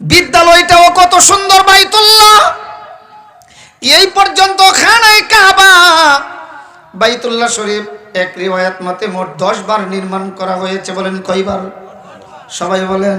বিদ্যালয়টাও কত সুন্দর বাইতুল্লাহ। এই পর্যন্ত খানায় কাবা। বাইতুল্লাহ শরীফ এক রিওয়ায়াত মতে মোট দশ বার নির্মাণ করা হয়েছে বলেন কয়বার? সবাই বলেন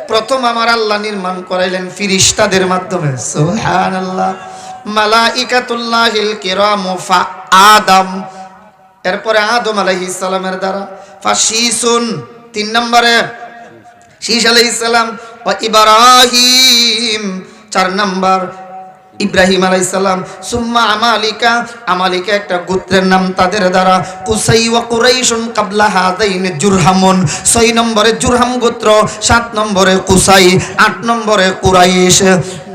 প্রথম আমার আল্লাহ নির্মাণ করাইলেন ফিরিস্তাদের মাধ্যমে। সুহান আল্লাহ মালাইকাতুল্লাহিল কিরামু ফা আদম। এরপরে আদম আলাইহিস সালামের দ্বারা। ফাশিসুন তিন নম্বরে। শীষ আলাইহিস সালাম ও ইব্রাহিম, চার নম্বর। ইব্রাহিম আলাইসাল্লাম সুম্মা আমালিকা আমালিকা একটা গোত্রের নাম তাদের দ্বারা, কুসাই ও কুরাইশুন কাবলা হাদাইন জুরহামুন ছয় নম্বরে জুরহাম গোত্র, সাত নম্বরে কুসাই, আট নম্বরে কুরাইশ,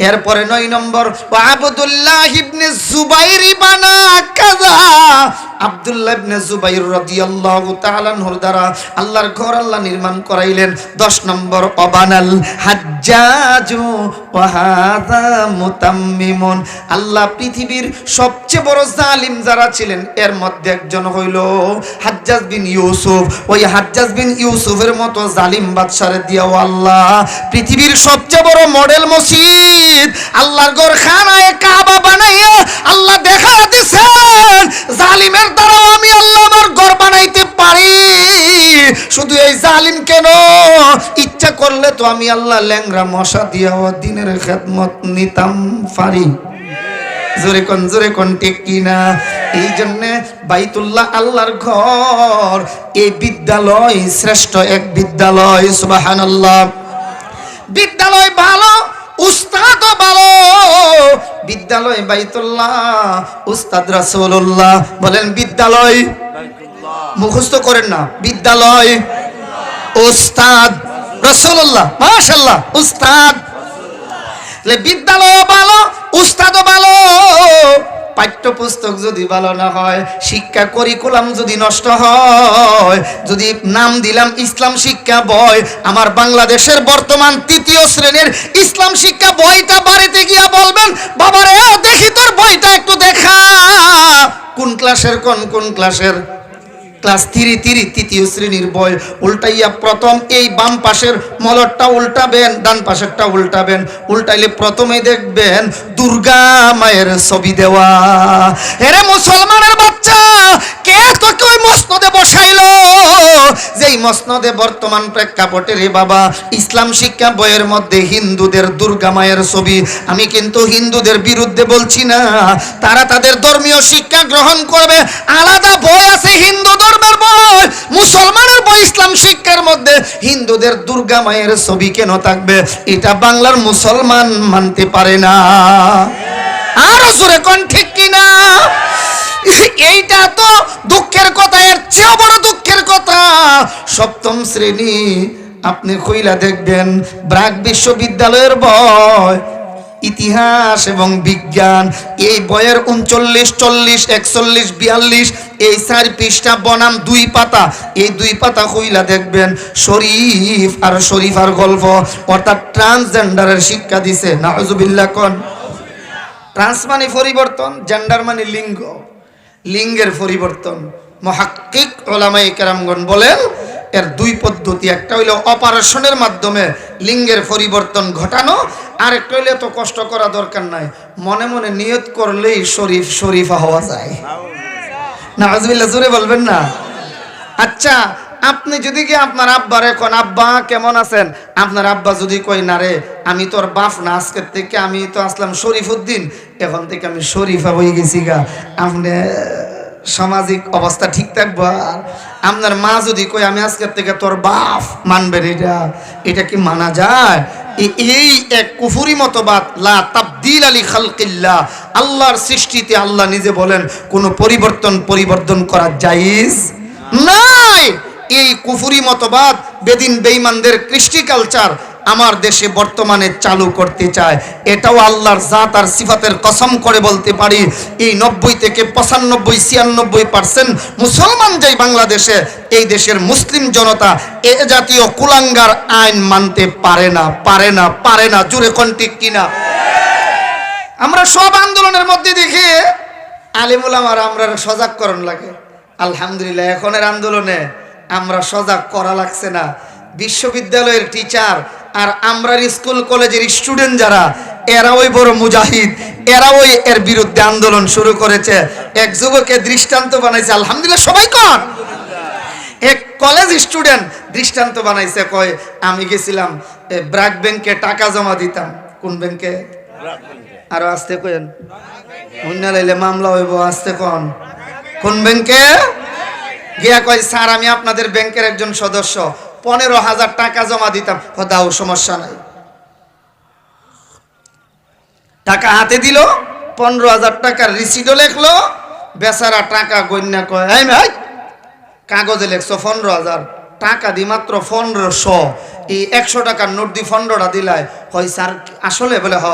এরপরে নয় নম্বর আবদুল্লাহ ইবনে জুবাইর বানা কাযা আব্দুল্লাহ ইবনে জুবাইর রাদিয়াল্লাহু তাআলা আনহুর দ্বারা আল্লাহর ঘর আল্লাহ নির্মাণ করাইলেন। 10 নম্বর অবানাল হাজ্জাজু মুতাম্মিমুন। আল্লাহ পৃথিবীর সবচেয়ে বড় জালিম যারা ছিলেন, এর মধ্যে একজন হইল হাজ্জাজ বিন ইউসুফ। ওই হাজ্জাজ বিন ইউসুফের মতো জালিম বাদশারে দিয়াও আল্লাহ। পৃথিবীর সবচেয়ে বড় মডেল মসজিদ, আল্লাহর ঘর খানায় কাবা আল্লাহ দেখা দিছেন জালিমের দ্বারাও আমি আল্লাহ আমার ঘর বানাইতে পারি শুধু জালিম কেন? ইচ্ছা করলে তো আমি আল্লাহ ল্যাংরা মশা দিয়াও দিনের খেদমত নিতাম পারি। জোরে কোন জোরে কোন ঠিক কিনা এই জন্যে বাইতুল্লাহ আল্লাহর ঘর এই বিদ্যালয় শ্রেষ্ঠ এক বিদ্যালয় সুবহানাল্লাহ। বিদ্যালয় ভালো উস্তাদ ভালো। বিদ্যালয় বাইতুল্লাহ উস্তাদ রাসূলুল্লাহ। বলেন বিদ্যালয়। মুখস্থ করেন না বিদ্যালয়। উস্তাদ রাসূলুল্লাহ, মাশাআল্লাহ উস্তাদ বিদ্যালয় ভালো উস্তাদও ভালো। পাঠ্যপুস্তক যদি ভালো না হয়, শিক্ষা করিকুলাম যদি নষ্ট হয়, যদি নাম দিলাম ইসলাম শিক্ষা বই, আমার বাংলাদেশের বর্তমান তৃতীয় শ্রেণির ইসলাম শিক্ষা বইটা বাড়িতে গিয়া বলবেন, বাবারে, দেখি তোর বইটা একটু দেখা। কোন ক্লাসের কোন কোন ক্লাসের ক্লাস থ্রি থ্রি, তৃতীয় শ্রেণির বই। উল্টাইয়া প্রথম এই বাম পাশের মলরটা উল্টাবেন, ডান পাশেরটা উল্টাবেন। উল্টাইলে প্রথমে দেখবেন দুর্গা মায়ের ছবি দেওয়া। এরে মুসলমানের বাচ্চা! কে তোকে ওই মসনদে মসনদে বর্তমান প্রেক্ষাপটে রে বাবা, ইসলাম শিক্ষা বইয়ের মধ্যে হিন্দুদের দুর্গা মায়ের ছবি। আমি কিন্তু হিন্দুদের বিরুদ্ধে বলছি না। তারা তাদের ধর্মীয় শিক্ষা গ্রহণ করবে। আলাদা বই আছে হিন্দু ধর্মের বই। মুসলমানের বই ইসলাম শিক্ষার মধ্যে। হিন্দুদের দুর্গা মায়ের ছবি কেন থাকবে? এটা বাংলার মুসলমান মানতে পারে না। আরও জোরে কোন ঠিক কিনা? এইটা তো দুঃখের কথা, এর চেয়েও বড় দুঃখের কথা। সপ্তম শ্রেণি, আপনি কইলা দেখবেন, ব্রাক বিশ্ববিদ্যালয়ের বয় ইতিহাস এবং বিজ্ঞান, এই বইয়ের উনচল্লিশ, চল্লিশ, একচল্লিশ, বিয়াল্লিশ, এই চার পৃষ্ঠা বনাম দুই পাতা। এই দুই পাতা কইলা দেখবেন, শরীফ আর শরীফার গল্প, অর্থাৎ ট্রান্সজেন্ডারের শিক্ষা দিছে। নাহজুবিল্লাহ কন? ট্রান্স মানে পরিবর্তন, জেন্ডার মানে লিঙ্গ। লিঙ্গের পরিবর্তন। মহাক্কিক ওলামাই কেরামগণ বলেন, এর দুই পদ্ধতি, একটা হইল অপারেশনের মাধ্যমে লিঙ্গের পরিবর্তন ঘটানো আর একটা হইলে তো কষ্ট করা দরকার নাই, মনে মনে নিয়ত করলেই শরীফ শরীফা হওয়া যায়। না আজবিল্লা জোরে বলবেন না? আচ্ছা আপনি যদি কি আপনার আব্বার এখন আব্বা, কেমন আছেন? আপনার আব্বা যদি কই না রে, আমি তোর বাপ না, আজকের থেকে আমি তো আসলাম শরীফ উদ্দিন এখন থেকে আমি শরীফা হয়ে গেছি গা। আপনি সামাজিক অবস্থা ঠিক থাকব আর আপনার মা যদি কই আমি আজকের থেকে তোর বাপ মানবেন এটা এটা কি মানা যায়? এই এক কুফুরি মতবাদ, লা তাবদিল আলী খালকিল্লাহ। আল্লাহর সৃষ্টিতে আল্লাহ নিজে বলেন, কোনো পরিবর্তন পরিবর্তন করা জায়েজ নাই। এই কুফুরি মতবাদ, বেদিন বেঈমানদের কৃষ্টি কালচার আমার দেশে বর্তমানে চালু করতে চায়। এটাও আল্লাহর জাত আর সিফাতের কসম করে বলতে পারি, এই নব্বই থেকে পঁচানব্বই, ছিয়ানব্বই পার্সেন্ট মুসলমান যেই বাংলাদেশে, এই দেশের মুসলিম জনতা এ জাতীয় কুলাঙ্গার আইন মানতে পারে না পারে না পারে না। জুড়ে কন্টিক কিনা? আমরা সব আন্দোলনের মধ্যে দেখি, আলিমুল আমার আমরা সজাগকরণ লাগে। আলহামদুলিল্লাহ, এখনের আন্দোলনে আমরা সজাগ করা লাগছে না। বিশ্ববিদ্যালয়ের টিচার আর আমরা স্কুল কলেজের স্টুডেন্ট যারা এরা ওই বড় মুজাহিদ এরা ওই এর বিরুদ্ধে আন্দোলন শুরু করেছে। এক যুবকের দৃষ্টান্ত বানাইছে আলহামদুলিল্লাহ সবাই কর। এক কলেজ স্টুডেন্ট দৃষ্টান্ত বানাইছে কয় আমি গেছিলাম এ, ব্র্যাক ব্যাংকে টাকা জমা দিতাম। কোন ব্যাংকে? আরও আসতে কইন অন্য লাইলে মামলা হইব আসতে কোন। কোন ব্যাংকে? গিয়া কয় স্যার আমি আপনাদের ব্যাংকের একজন সদস্য। পনেরো হাজার টাকা জমা দিতাম। দাও সমস্যা নাই। টাকা হাতে দিল পনেরো হাজার টাকার রিসিডও লেখলো বেচারা টাকা গণ্যা কয় এই ভাই কাগজে লেখছো পনেরো হাজার টাকা দি মাত্র পনেরোশো। এই একশো টাকার নোট দি পনেরোটা দিলাই। হয় স্যার আসলে বলে হ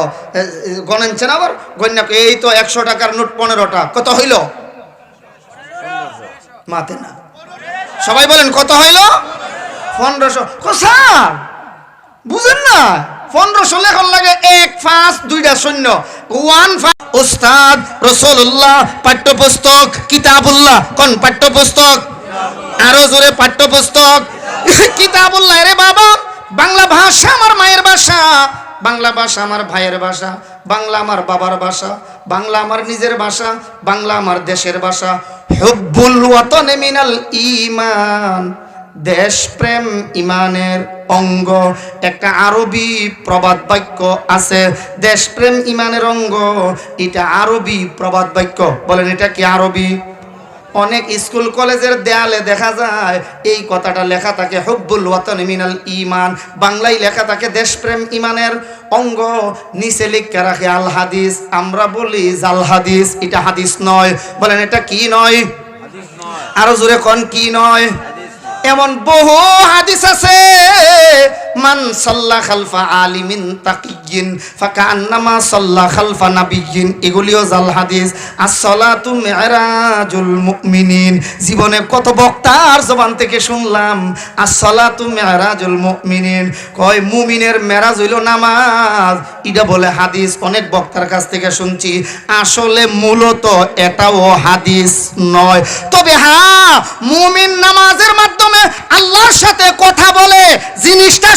গণেনছেন আবার? গণ্যা কয়, এই তো একশো টাকার নোট পনেরোটা কত হইল? মাতে না। সবাই বলেন কত হইল? পনেরোশো। স্যার, বুঝেন না, পনেরোশো লেখন লাগে এক, পাঁচ, দুইটা শূন্য ওয়ান উস্তাদ রসুল্লাহ পাঠ্যপুস্তক, কিতাবুল্লাহ। কোন পাঠ্যপুস্তক? আরও জোরে পাঠ্যপুস্তক। কিতাবুল্লাহ রে বাবা, বাংলা ভাষা আমার মায়ের ভাষা। বাংলা ভাষা আমার ভাইয়ের ভাষা। বাংলা আমার বাবার ভাষা। বাংলা আমার নিজের ভাষা। বাংলা আমার দেশের ভাষা। হুব্বুল ওয়াতনে মিনাল ঈমান। দেশপ্রেম ইমানের অঙ্গ। একটা আরবি প্রবাদ বাক্য আছে, দেশপ্রেম ইমানের অঙ্গ। এটা আরবি প্রবাদ বাক্য। বলেন, এটা কি আরবি? অনেক স্কুল, কলেজের দেয়ালে দেখা যায়, এই কথাটা লেখা থাকে, হব্বুল ওয়াতন মিনাল ইমান বাংলায় লেখা থাকে, দেশপ্রেম ইমানের অঙ্গ। নিচে লিখে রাখে, আল হাদিস। আমরা বলি, জাল হাদিস। এটা হাদিস নয়। বলেন, এটা কি নয়? আরও জোরে কোন, কি নয়? এমন বহু হাদিস আছে মান সাল্লা খালফা আলিমিন তাকিয়িন ফাকান্নামা সাল্লা খালফা নাবিয়িন এগুলিও জাল হাদিস। as-সালাতু মি'রাজুল মুমিনিন। জীবনে কত বক্তার জবান থেকে শুনলাম as-সালাতু মি'রাজুল মুমিনিন। কয়, মুমিনের মেরাজ হইল নামাজ। এটা বলে হাদিস, অনেক বক্তার কাছ থেকে শুনছি। আসলে মূলত এটাও হাদিস নয়। তবে হ্যাঁ মুমিন নামাজের মাধ্যমে আল্লাহর সাথে কথা বলে, জিনিসটা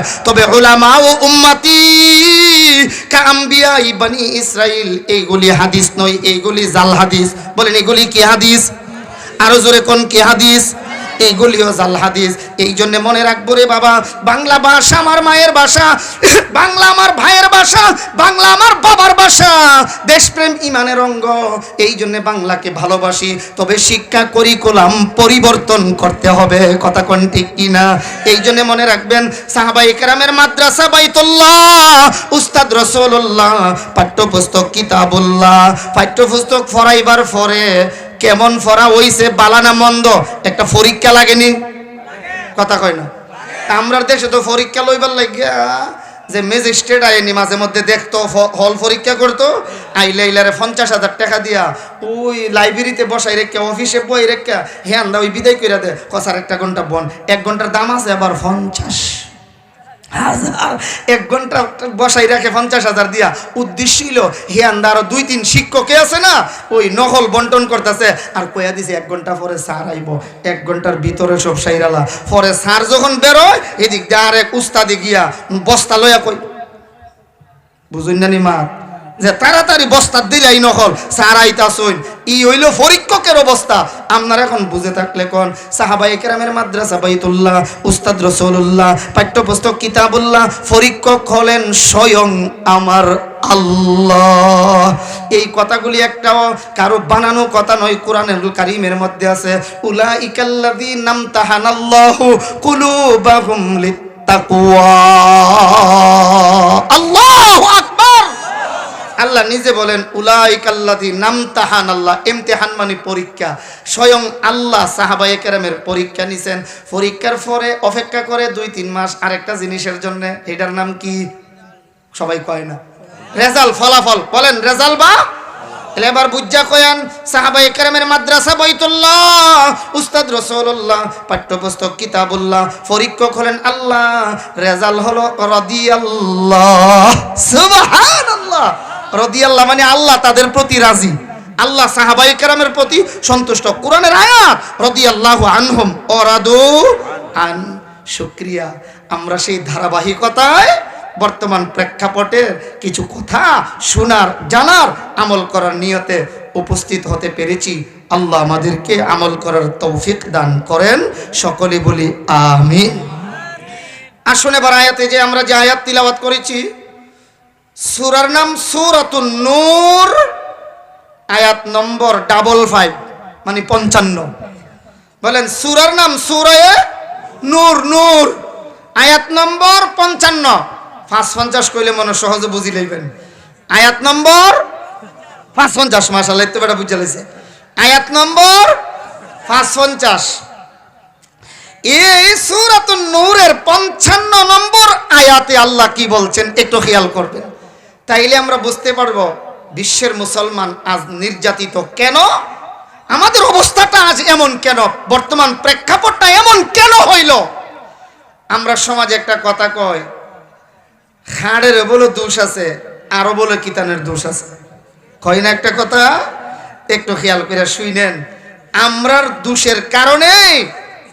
তবে ওলামা ও উম্মাতি কাম্বিয়াই বানি ইসরাইল, এইগুলি হাদিস নয়, এইগুলি জাল হাদিস। বলেন, এগুলি কি হাদিস? আরও জোরে কোন কি হাদিস? এইগুলিও জাল হাদিস। এই জন্য মনে রাখব রে বাবা, বাংলা ভাষা আমার মায়ের ভাষা, বাংলা আমার ভাইয়ের ভাষা, বাংলা আমার বাবার ভাষা। দেশপ্রেম ইমানের অঙ্গ, এই জন্য বাংলাকে ভালোবাসি। তবে শিক্ষা করিকুলাম পরিবর্তন করতে হবে, কথা কোন ঠিক কিনা? এই জন্য মনে রাখবেন সাহাবাই কেরামের মাদ্রাসা বাইতুল্লাহ, উস্তাদ রসুল্লাহ পাঠ্যপুস্তক কিতাবুল্লাহ, পাঠ্যপুস্তক ফরাইবার পরে কেমন ফরা হইছে বালানা মন্দ, একটা পরীক্ষা লাগেনি। কথা কয় না। আমরা দেশে তো পরীক্ষা লইবার লাগিয়া যে ম্যাজিস্ট্রেট আইনি মাঝে মধ্যে দেখতো হল পরীক্ষা করতো, আইলে আইলারে পঞ্চাশ হাজার টাকা দিয়া ওই লাইব্রেরিতে বসাই রেখে, অফিসে বই রেখে হ্যাঁ ওই বিদায় করে দে, কসার একটা ঘণ্টা বন। এক ঘণ্টার দাম আছে আবার পঞ্চাশ। হাজার, এক ঘণ্টা বসাই রাখে পঞ্চাশ হাজার দিয়া। উদ্দেশ্য ছিল হে আরও দুই তিন শিক্ষকে আছে না, ওই নকল বন্টন করতেছে। আর কয়া দিছে, এক ঘণ্টা পরে সার আইব, এক ঘণ্টার ভিতরে সব সাইরালা। পরে সার যখন বেরোয় এদিক দিয়ে আর এক উস্তাদে গিয়া বস্তা লয়া কই বুঝুন না নি মা যে তাড়াতাড়ি বস্তা দিলাই নকল, স্যার আইতাছইন ই হইল পরীক্ষকের অবস্থা। আপনারা এখন বুঝে থাকলে কোন? সাহাবাই কেরামের মাদ্রাসা বাইতুল্লাহ, উস্তাদ রসুল্লাহ পাঠ্যপুস্তক কিতাবুল্লাহ পরীক্ষক হলেন স্বয়ং আমার আল্লাহ। এই কথাগুলি একটাও কারও বানানো কথা নয় কোরআনের কারিমের মধ্যে আছে। উলা ইকাল্লাদি নাম তাহানাল্লাহু কুলুবাহুম লিত্তাকওয়া। আল্লাহু আকবার। আল্লাহ নিজে বলেন উলাইকাল্লাদি নাম তাহান আল্লাহ এমতেহান মানে পরীক্ষা। স্বয়ং আল্লাহ সাহাবাই কেরামের পরীক্ষা নিছেন। পরীক্ষার পরে অপেক্ষা করে দুই তিন মাস আরেকটা জিনিসের জন্য, এটার নাম কি? সবাই কয় না। রেজাল্ট ফলাফল। বলেন রেজাল্ট বা? এবার কয়ান মাদ্রাসা উস্তাদ আল্লাহ। হলো আল্লাহ আল্লাহ রদি আল্লাহ মানে আল্লাহ তাদের প্রতি রাজি। আল্লাহ সাহাবাই কেরামের প্রতি সন্তুষ্ট। কোরআনের আয়াত রদি আল্লাহ আনহুম, অরাদু আন, শুক্রিয়া। আমরা সেই ধারাবাহিকতায় বর্তমান প্রেক্ষাপটের কিছু কথা শোনার, জানার, আমল করার নিয়তে উপস্থিত হতে পেরেছি। আল্লাহ আমাদেরকে আমল করার তৌফিক দান করেন। সকলে বলি আমিন। আসুন এবার আয়াতে যে আমরা যে আয়াত তিলাওয়াত করেছি সুরার নাম সুরাতুন নূর, আয়াত নম্বর ডাবল ফাইভ মানে পঞ্চান্ন। বলেন, সুরার নাম সুরায়ে নূর নূর, আয়াত নম্বর পঞ্চান্ন। পাঁচ পঞ্চাশ কইলে মনে সহজে বুঝি লইবেন। আয়াত নম্বর পাঁচ পঞ্চাশ মাসাল তো বেটা বুঝে লাইছে। আয়াত নম্বর পাঁচ পঞ্চাশ। এই সুরাতুন নূরের পঞ্চান্ন নম্বর আয়াতে আল্লাহ কি বলছেন, একটু খেয়াল করবেন। তাইলে আমরা বুঝতে পারব বিশ্বের মুসলমান আজ নির্যাতিত। কেন? আমাদের অবস্থাটা আজ এমন কেন? বর্তমান প্রেক্ষাপটটা এমন কেন হইল? আমরা সমাজে একটা কথা কয় খাড়ের বলে দোষ আছে, আরও বলে কিতানের দোষ আছে। কয় না একটা কথা? একটু খেয়াল করে শুইনেন আমরার দোষের কারণে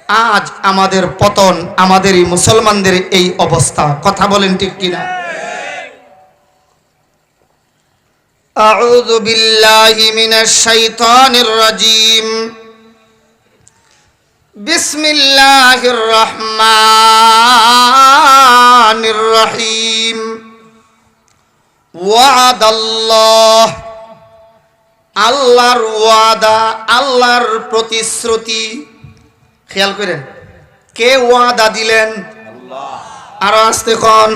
আজ আমাদের পতন আমাদের এই মুসলমানদের এই অবস্থা। কথা বলেন ঠিক কিনা? أعوذ بالله من الشيطان الرجيم بسم الله الرحمن الرحيم وعد الله আল্লাহর ওয়াদা আল্লাহর প্রতিশ্রুতি খেয়াল করেন কে ওয়াদা দিলেন আরো আসতে কন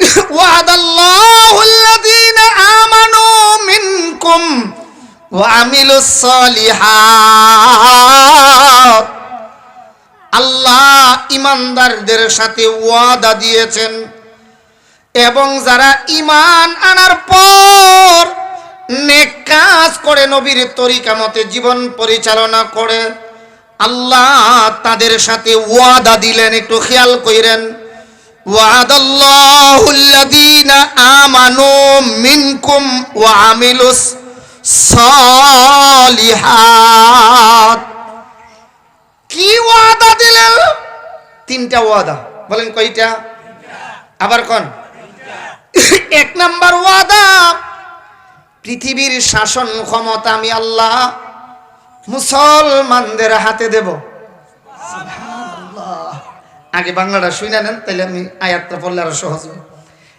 وعد الله الذين آمنوا منكم وعملوا الصالحات আল্লাহ ইমানদারদের সাথে ওয়াদা দিয়েছেন এবং যারা ইমান আনার পর নেক কাজ করে নবীর তরিকা মতে জীবন পরিচালনা করে আল্লাহ তাদের সাথে ওয়াদা দিলেন একটু খেয়াল কইরেন وعد الله الذين آمنوا منكم وعملوا الصالحات কি ওয়াদা দিলেন তিনটা ওয়াদা বলেন কয়টা আবার কোন এক নাম্বার ওয়াদা পৃথিবীর শাসন ক্ষমতা আমি আল্লাহ মুসলমানদের হাতে দেব আগে বাংলাটা শুনে নেন তাহলে আমি আয়াতটা পড়লে আরও সহজ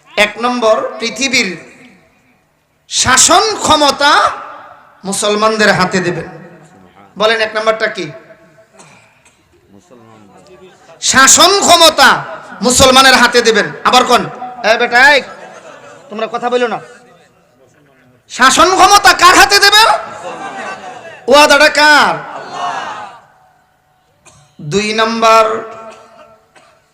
এক নম্বর, পৃথিবীর শাসন ক্ষমতা মুসলমানদের হাতে দেবেন। বলেন এক নম্বরটা কি? শাসন ক্ষমতা মুসলমানের হাতে দেবেন। আবার কোন? তোমরা কথা বলো না। শাসন ক্ষমতা কার হাতে দেবেন? ওয়াদাটা কার? দুই নম্বর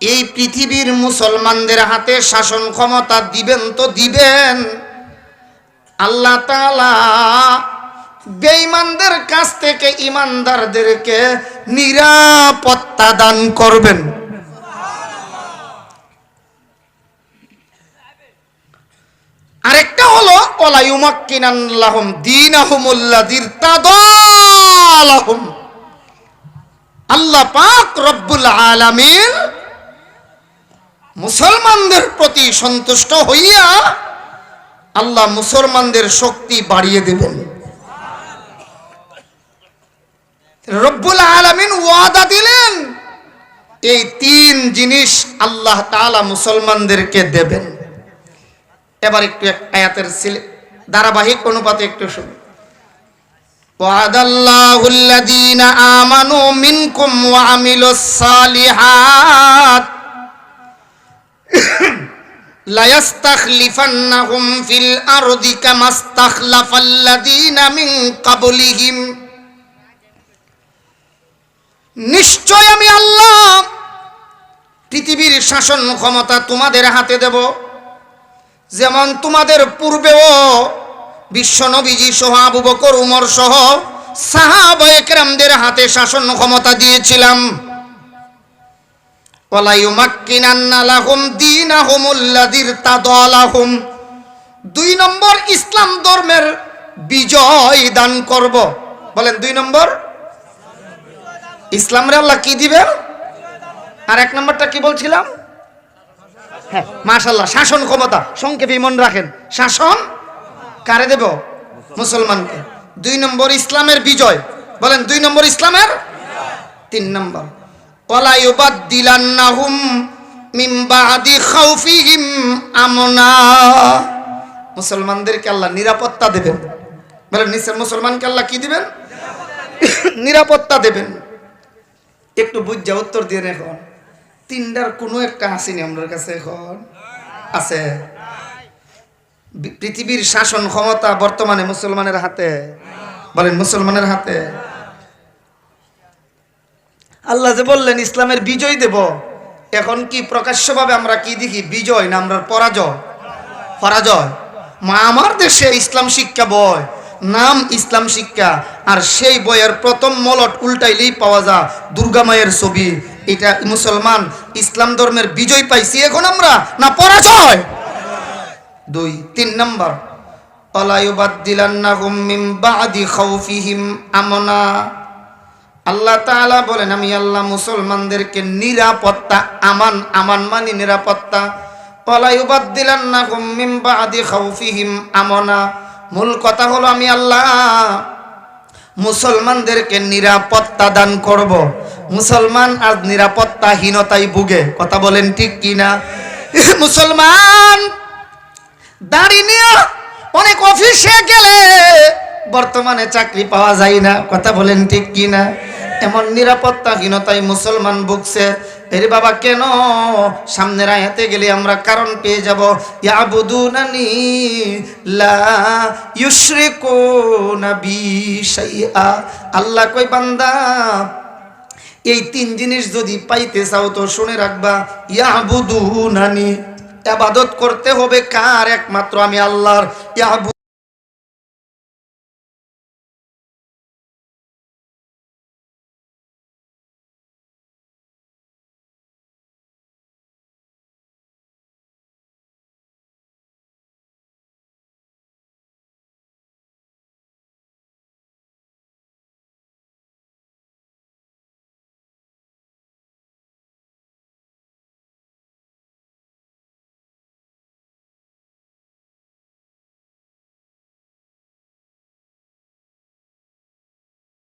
এই পৃথিবীর মুসলমানদের হাতে শাসন ক্ষমতা দিবেন তো দিবেন। আল্লাহ তাআলা বেঈমানদের কাছ থেকে ইমানদারদেরকে নিরাপত্তা দান করবেন। আরেকটা হলো ওলাইউমাক্কিনাল্লাহুম দীনাহুমুল্লাযীর তাদালাহুম। আল্লাহ পাক রব্বুল আলামিন মুসলমানদের প্রতি সন্তুষ্ট হইয়া আল্লাহ মুসলমানদের শক্তি বাড়িয়ে দেবেন রব্বুল আলামিন ওয়াদা দিলেন এই তিন জিনিস আল্লাহ তাআলা মুসলমানদেরকে দেবেন এবার একটু এক আয়াতের সিলে- ধারাবাহিক অনুপাতে একটু শুনুন وعد الله الذين آمنوا منكم وعملوا الصالحات ليستخلفنهم في الأرض كما استخلف الذين من قبلهم নিশ্চয় আমি আল্লাহ পৃথিবীর শাসন ক্ষমতা তোমাদের হাতে দেব যেমন তোমাদের পূর্বেও বিশ্ব নবীজি সহ আবু বকর উমর সহ সাহাবা একরামদের হাতে শাসন ক্ষমতা দিয়েছিলাম দুই নম্বর ইসলাম ধর্মের বিজয় দান করব। বলেন দুই নম্বর। ইসলামরে আল্লাহ কি দিবেন? আর এক নম্বরটা কি বলছিলাম? হ্যাঁ মাশাল্লাহ শাসন ক্ষমতা। সংক্ষেপে মন রাখেন, শাসন কারে দেব? মুসলমানকে। দুই নম্বর ইসলামের বিজয়। বলেন দুই নম্বর ইসলামের? তিন নম্বর। ওলা ইউবাদদিলান্নাহুম মিন বাদি খাউফিহিম আমনা। মুসলমানদেরকে আল্লাহ নিরাপত্তা দেবেন। বলেন নিশ্চয় মুসলমানকে আল্লাহ কি দিবেন? নিরাপত্তা দেবেন। একটু বুঝা উত্তর দিয়ে এখন তিনটার কোনো একটা আসেনি আমার কাছে এখন। আছে। পৃথিবীর শাসন ক্ষমতা বর্তমানে মুসলমানের হাতে। বলেন, মুসলমানের হাতে। আল্লাহ যে বললেন, ইসলামের বিজয় দেব। এখন কি প্রকাশ্যভাবে আমরা কি দেখি? বিজয় না আমরা পরাজয়? পরাজয়। মা আমার দেশে ইসলাম শিক্ষা বই নাম ইসলাম শিক্ষা। আর সেই বইয়ের প্রথম মলট উল্টাইলেই পাওয়া যা দুর্গা মায়ের ছবি। এটা মুসলমান ইসলাম ধর্মের বিজয় পাইছি এখন আমরা না পরাজয়? দুই, তিন নম্বর। অলায়ুবাদ্দিলান্নাহুম মিন বাদি খাউফিহিম আমনা। আল্লাহ তাআলা বলেন, আমি আল্লাহ মুসলমানদেরকে নিরাপত্তা, আমান আমান মানি নিরাপত্তা। অলায়ুবাদ্দিলান্নাহুম মিন বাদি খাউফিহিম আমনা। মূল কথা হলো, আমি আল্লাহ মুসলমানদেরকে নিরাপত্তা দান করব। মুসলমান আজ নিরাপত্তাহীনতায় ভুগে। কথা বলেন ঠিক কিনা? মুসলমান, দাড়ি নিয়ে অনেক অফিসে গেলে বর্তমানে চাকরি পাওয়া যায় না। কথা বলেন ঠিক কি না এমন নিরাপত্তাহীনতায় মুসলমান ভুগছে। এর বাবা, কেন? সামনের আয়াতে গেলে আমরা কারণ পেয়ে যাব। ইয়াবুদুনানি লা আল্লাহ কই বান্দা, এই তিন জিনিস যদি পাইতে চাও তো শুনে রাখবা। ইয়াবুদুনানি আবাদত করতে হবে কার? একমাত্র আমি আল্লাহর। ইয়াবু